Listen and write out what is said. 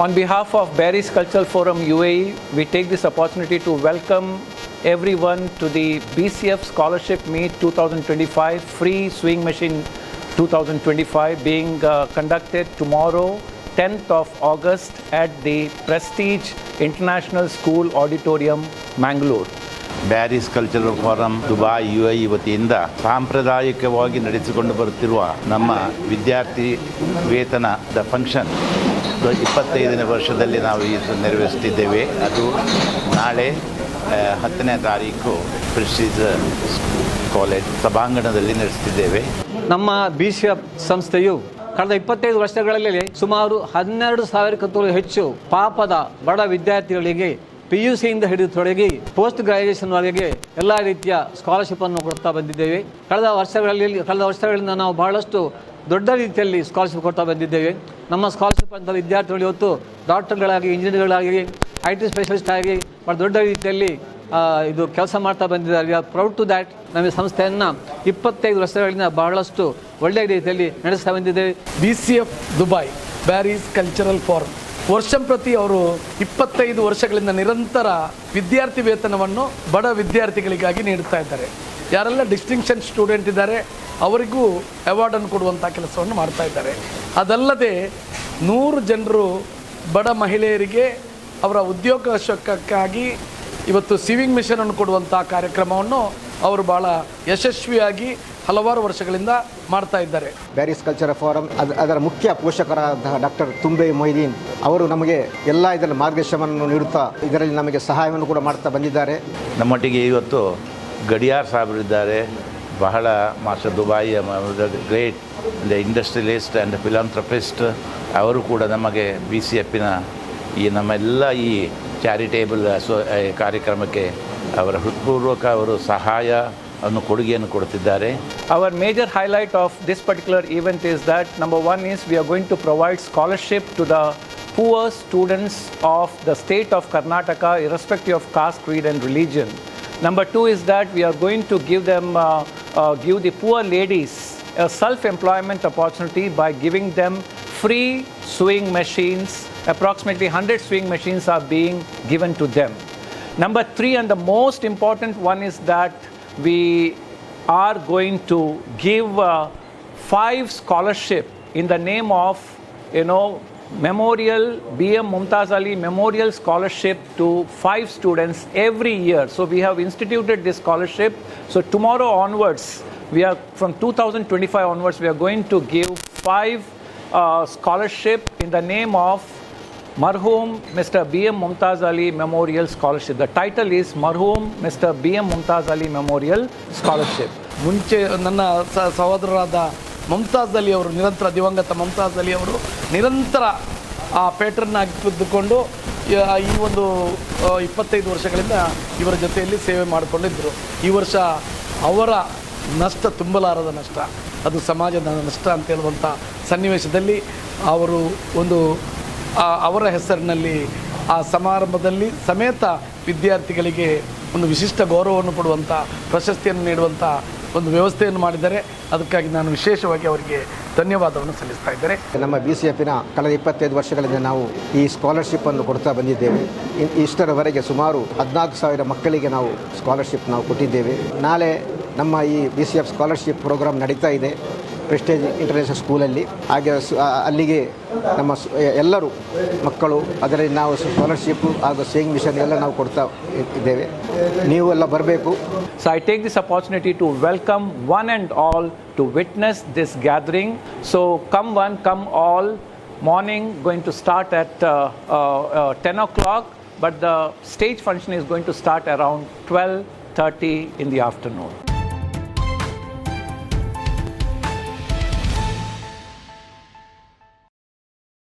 On behalf of Barry's Cultural Forum UAE, we take this opportunity to welcome everyone to the BCF Scholarship Meet 2025 Free Swing Machine 2025 being uh, conducted tomorrow, 10th of August at the Prestige International School Auditorium, Mangalore. Bearys cultural forum Dubai U I ವತಿಯಿಂದ ಸಾಂಪ್ರದಾಯಿಕವಾಗಿ ನಡೆಸಿಕೊಂಡು ಬರುತ್ತಿರುವ ನಮ್ಮ ವಿದ್ಯಾರ್ಥಿ ವೇತನದ function ಇಪ್ಪತ್ತೈದನೇ ವರ್ಷದಲ್ಲಿ ನಾವು ಇದು ನೆರವೇರಿಸ್ತಿದ್ದೇವೆ. ಅದು ನಾಳೆ ಹತ್ತನೇ ತಾರೀಕು ಪ್ರಿಸ್ಟೀಜ್ ಕಾಲೇಜ್ ಸಭಾಂಗಣದಲ್ಲಿ ನಡೆಸ್ತಿದ್ದೇವೆ. ನಮ್ಮ ಬಿ ಸಿ ಎಫ್ ಸಂಸ್ಥೆಯು ಕಳೆದ ಇಪ್ಪತ್ತೈದು ವರ್ಷಗಳಲ್ಲಿ ಸುಮಾರು ಹನ್ನೆರಡು ಸಾವಿರಕ್ಕೂ ಹೆಚ್ಚು ಪಾಪದ ಬಡ ವಿದ್ಯಾರ್ಥಿಗಳಿಗೆ ಪಿ ಯು ಸಿಯಿಂದ ಹಿಡಿದು ತೊಡಗಿ ಪೋಸ್ಟ್ ಗ್ರಾಜುಯೇಷನ್ವರೆಗೆ ಎಲ್ಲ ರೀತಿಯ ಸ್ಕಾಲರ್ಶಿಪ್ ಅನ್ನು ಕೊಡ್ತಾ ಬಂದಿದ್ದೇವೆ. ಕಳೆದ ವರ್ಷಗಳಲ್ಲಿ, ಕಳೆದ ವರ್ಷಗಳಿಂದ ನಾವು ಬಹಳಷ್ಟು ದೊಡ್ಡ ರೀತಿಯಲ್ಲಿ ಸ್ಕಾಲರ್ಶಿಪ್ ಕೊಡ್ತಾ ಬಂದಿದ್ದೇವೆ. ನಮ್ಮ ಸ್ಕಾಲರ್ಶಿಪ್ ಅಂತ ವಿದ್ಯಾರ್ಥಿಗಳು ಇವತ್ತು ಡಾಕ್ಟರ್ಗಳಾಗಿ ಇಂಜಿನಿಯರ್ಗಳಾಗಿ ಐ ಟಿ ಸ್ಪೆಷಲಿಸ್ಟ್ ಆಗಿ ಬಹಳ ದೊಡ್ಡ ರೀತಿಯಲ್ಲಿ ಇದು ಕೆಲಸ ಮಾಡ್ತಾ ಬಂದಿದ್ದಾರೆ. ಆರ್ ಪ್ರೌಡ್ ಟು ದ್ಯಾಟ್ ನಮ್ಮ ಸಂಸ್ಥೆಯನ್ನು ಇಪ್ಪತ್ತೈದು ವರ್ಷಗಳಿಂದ ಬಹಳಷ್ಟು ಒಳ್ಳೆಯ ರೀತಿಯಲ್ಲಿ ನಡೆಸ್ತಾ ಬಂದಿದ್ದೇವೆ B C F Dubai Bearys cultural forum ವರ್ಷಂ ಪ್ರತಿ ಅವರು ಇಪ್ಪತ್ತೈದು ವರ್ಷಗಳಿಂದ ನಿರಂತರ ವಿದ್ಯಾರ್ಥಿ ವೇತನವನ್ನು ಬಡ ವಿದ್ಯಾರ್ಥಿಗಳಿಗಾಗಿ ನೀಡುತ್ತಾ ಇದ್ದಾರೆ. ಯಾರೆಲ್ಲ ಡಿಸ್ಟಿಂಕ್ಷನ್ ಸ್ಟೂಡೆಂಟ್ ಇದ್ದಾರೆ ಅವರಿಗೂ ಅವಾರ್ಡನ್ನು ಕೊಡುವಂಥ ಕೆಲಸವನ್ನು ಮಾಡ್ತಾ ಇದ್ದಾರೆ. ಅದಲ್ಲದೆ ನೂರು ಜನರು ಬಡ ಮಹಿಳೆಯರಿಗೆ ಅವರ ಉದ್ಯೋಗಾವಕಾಶಕ್ಕಾಗಿ ಇವತ್ತು ಸಿವಿಂಗ್ ಮಿಷನನ್ನು ಕೊಡುವಂಥ ಕಾರ್ಯಕ್ರಮವನ್ನು ಅವರು ಭಾಳ ಯಶಸ್ವಿಯಾಗಿ ಹಲವಾರು ವರ್ಷಗಳಿಂದ ಮಾಡ್ತಾ ಇದ್ದಾರೆ. ಬ್ಯಾರಿಸ್ ಕಲ್ಚರ್ ಫಾರಂ ಅದ್ ಅದರ ಮುಖ್ಯ ಪೋಷಕರಾದ ಡಾಕ್ಟರ್ ತುಂಬೆ ಮೊಯ್ದೀನ್ ಅವರು ನಮಗೆ ಎಲ್ಲ ಇದರ ಮಾರ್ಗದರ್ಶನವನ್ನು ನೀಡುತ್ತಾ ಇದರಲ್ಲಿ ನಮಗೆ ಸಹಾಯವನ್ನು ಕೂಡ ಮಾಡ್ತಾ ಬಂದಿದ್ದಾರೆ. ನಮ್ಮೊಟ್ಟಿಗೆ ಇವತ್ತು ಗಡಿಯಾರ್ ಸಾಹೇಬರಿದ್ದಾರೆ ಬಹಳ master ದುಬಾಯಿಯ great, the industrialist and philanthropist. ಅವರು ಕೂಡ ನಮಗೆ ಬಿ ಸಿ ಎಫಿನ ಈ ನಮ್ಮೆಲ್ಲ ಈ ಚಾರಿಟೇಬಲ್ ಅಸೋ ಕಾರ್ಯಕ್ರಮಕ್ಕೆ ಅವರ ಹೃತ್ಪೂರ್ವಕ ಅವರು ಸಹಾಯ ಅನ್ನು ಕೊಡುಗೆಯನ್ನು ಕೊಡುತ್ತಿದ್ದಾರೆ. Our major highlight of this particular event is that number one is we are going to provide scholarship to the poor students of the state of Karnataka irrespective of caste creed and religion. Number two is that we are going to give them, uh, uh, give the poor ladies a self-employment opportunity by giving them free sewing machines. Approximately 100 sewing machines are being given to them. Number three, and the most important one is that we are going to give uh, five scholarship in the name of, you know, Memorial BM Mumtaz Ali Memorial Scholarship to five students every year. So we have instituted this scholarship. So tomorrow onwards, we are from 2025 onwards, we are going to give five uh, scholarship in the name of Marhum Mr. B.M. Mumtaz Ali Memorial Scholarship. The title is Marhum Mr. B.M. Mumtaz Ali Memorial Scholarship. ಮುಂಚೆ ನನ್ನ ಸ ಸಹೋದರರಾದ ಮಮತಾಜ್ ಅಲಿ ಅವರು ನಿರಂತರ ದಿವಂಗತ ಮಮತಾಜ್ ಅಲಿ ಅವರು ನಿರಂತರ ಆ ಪ್ಯಾಟರ್ನ್ ಆಗಿದ್ದುಕೊಂಡು ಈ ಒಂದು ಇಪ್ಪತ್ತೈದು ವರ್ಷಗಳಿಂದ ಇವರ ಜೊತೆಯಲ್ಲಿ ಸೇವೆ ಮಾಡಿಕೊಂಡಿದ್ದರು. ಈ ವರ್ಷ ಅವರ ನಷ್ಟ ತುಂಬಲಾರದ ನಷ್ಟ. ಅದು ಸಮಾಜದ ನಷ್ಟ ಅಂತ ಹೇಳುವಂಥ ಸನ್ನಿವೇಶದಲ್ಲಿ ಅವರು ಒಂದು ಅವರ ಹೆಸರಿನಲ್ಲಿ ಆ ಸಮಾರಂಭದಲ್ಲಿ ಸಮೇತ ವಿದ್ಯಾರ್ಥಿಗಳಿಗೆ ಒಂದು ವಿಶಿಷ್ಟ ಗೌರವವನ್ನು ಕೊಡುವಂಥ ಪ್ರಶಸ್ತಿಯನ್ನು ನೀಡುವಂಥ ಒಂದು ವ್ಯವಸ್ಥೆಯನ್ನು ಮಾಡಿದ್ದಾರೆ. ಅದಕ್ಕಾಗಿ ನಾನು ವಿಶೇಷವಾಗಿ ಅವರಿಗೆ ಧನ್ಯವಾದವನ್ನು ಸಲ್ಲಿಸ್ತಾ ಇದ್ದಾರೆ ನಮ್ಮ ಬಿ ಸಿ ಎಫಿನ ಕಳೆದ ಇಪ್ಪತ್ತೈದು ವರ್ಷಗಳಿಂದ ನಾವು ಈ ಸ್ಕಾಲರ್ಶಿಪ್ಪನ್ನು ಕೊಡ್ತಾ ಬಂದಿದ್ದೇವೆ. ಇಷ್ಟರವರೆಗೆ ಸುಮಾರು ಹದಿನಾಲ್ಕು ಸಾವಿರ ಮಕ್ಕಳಿಗೆ ನಾವು ಸ್ಕಾಲರ್ಶಿಪ್ ನಾವು ಕೊಟ್ಟಿದ್ದೇವೆ. ನಾಳೆ ನಮ್ಮ ಈ B C F scholarship program ನಡೀತಾ ಇದೆ. ಪ್ರೆಸ್ಟೇಜ್ ಇಂಟರ್ನ್ಯಾಷನಲ್ ಸ್ಕೂಲಲ್ಲಿ ಹಾಗೆ ಅಲ್ಲಿಗೆ ನಮ್ಮ ಎಲ್ಲರೂ ಮಕ್ಕಳು, ಅದರಲ್ಲಿ ನಾವು ಸ್ಕಾಲರ್ಶಿಪ್ಪು ಹಾಗೂ ಸೇವಿಂಗ್ ಮಿಷನ್ ಎಲ್ಲ ನಾವು ಕೊಡ್ತಾ ಇದ್ದೇವೆ. ನೀವು ಎಲ್ಲ ಬರಬೇಕು. So I take this opportunity to welcome one and all to witness this gathering so come one come all morning going to start at ten o'clock but the stage function is going to start around twelve thirty in the afternoon